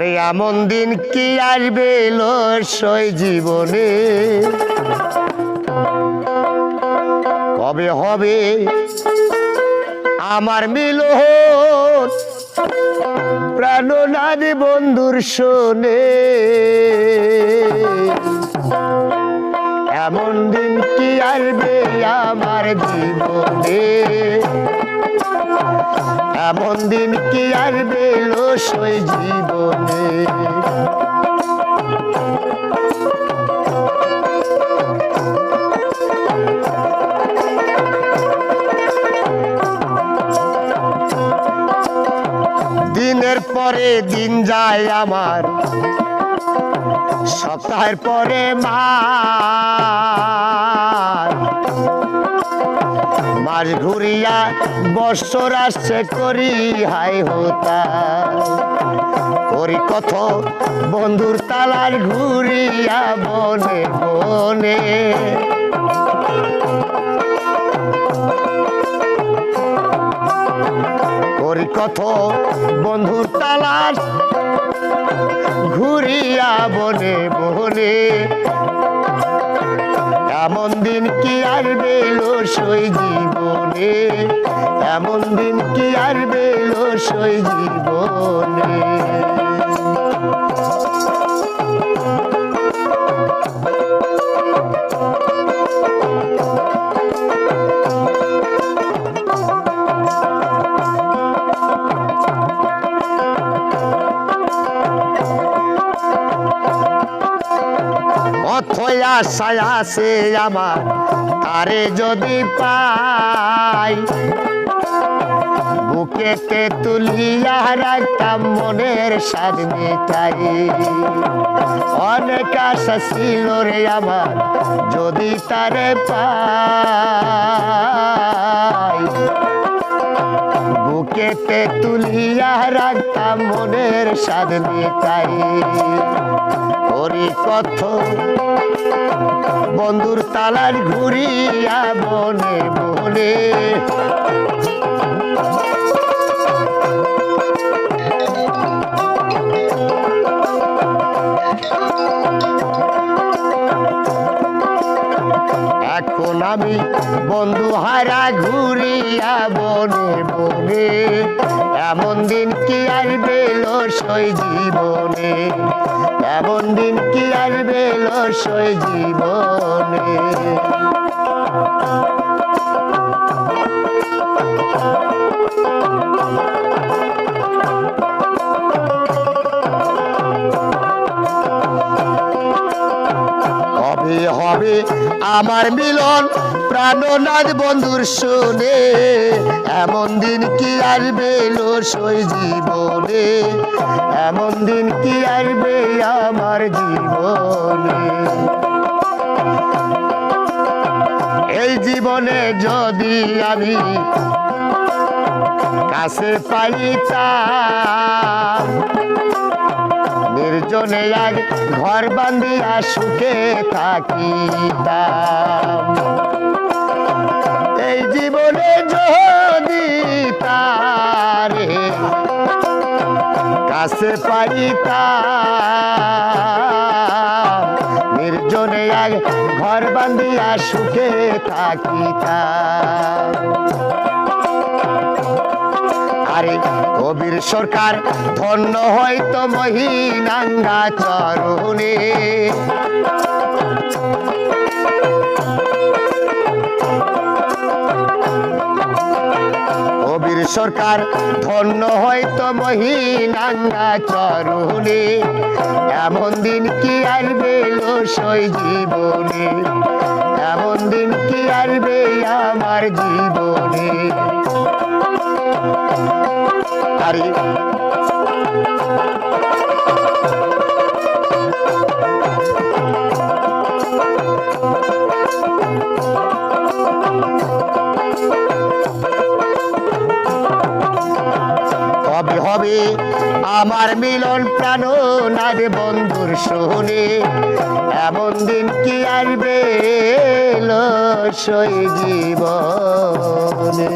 এমন দিন কি আসবে লসই জীবনে? কবে হবে আমার মিলন? প্রাণনাদ বন্ধুর শোনে। এমন দিন কি আসবে আমার জীবনে? এমন দিন কি আসবে লসই জীবনে। দিনের পরে দিন যায় আমার। সপ্তাহের পরে মাস ঘুরিয়া বৎসর আসছে করি, হাই হোতা করি কত বন্ধুর তালার ঘুরিয়া বনে বনে। করি কত বন্ধুর তালাশ ঘুরিয়া বনে বনে। এমন দিন কি আর বেলো সই জীবনে? এমন দিন কি আর বেলো সই জীবনে? আশায় আছে আমার, তারে যদি পাই। বুকেতে তুলিয়া রাখতাম মনের স্বাদ মিঠাই অনেক আশা ছিল রে আমার, যদি তারে পাই। বুকেতে তুলিয়া রাখতাম মনের স্বাদ মিঠাই করি কথ বন্ধুর তালার ঘুরিয়া বনে বনে আমি বন্ধু হারা ঘুরিয়া বনে বনে, এমন দিন কি আর বেল সই জীবনে? এমন দিন কি আর বেল সই জীবনে? আমার মিলন প্রাণনাথ বন্ধুর শোনে। এমন দিন কি আসবে লসই জীবনে? এমন দিন কি আসবে আমার জীবনে? এই জীবনে যদি আমি কাছে পাইতাম নির্জনে এক ঘর বান্ধিয়া সুখে থাকিতাম। এই জীবনে যদি তারে কাছে পাইতাম, নির্জনে এক ঘর বান্ধিয়া সুখে থাকিতাম। আরে কবির সরকার ধন্য হয়তো মহিনাঙ্গা চরণে। কবির সরকার ধন্য হয়তো মহিনাঙ্গা চরণে। এমন দিন কি আসবে সই জীবনে? এমন দিন কি আসবে আমার জীবনে? আরে কবে হবে আমার মিলন প্রাণ? নারে বন্ধুর শোনে। এমন দিন কি আসবে লসই জীবনে?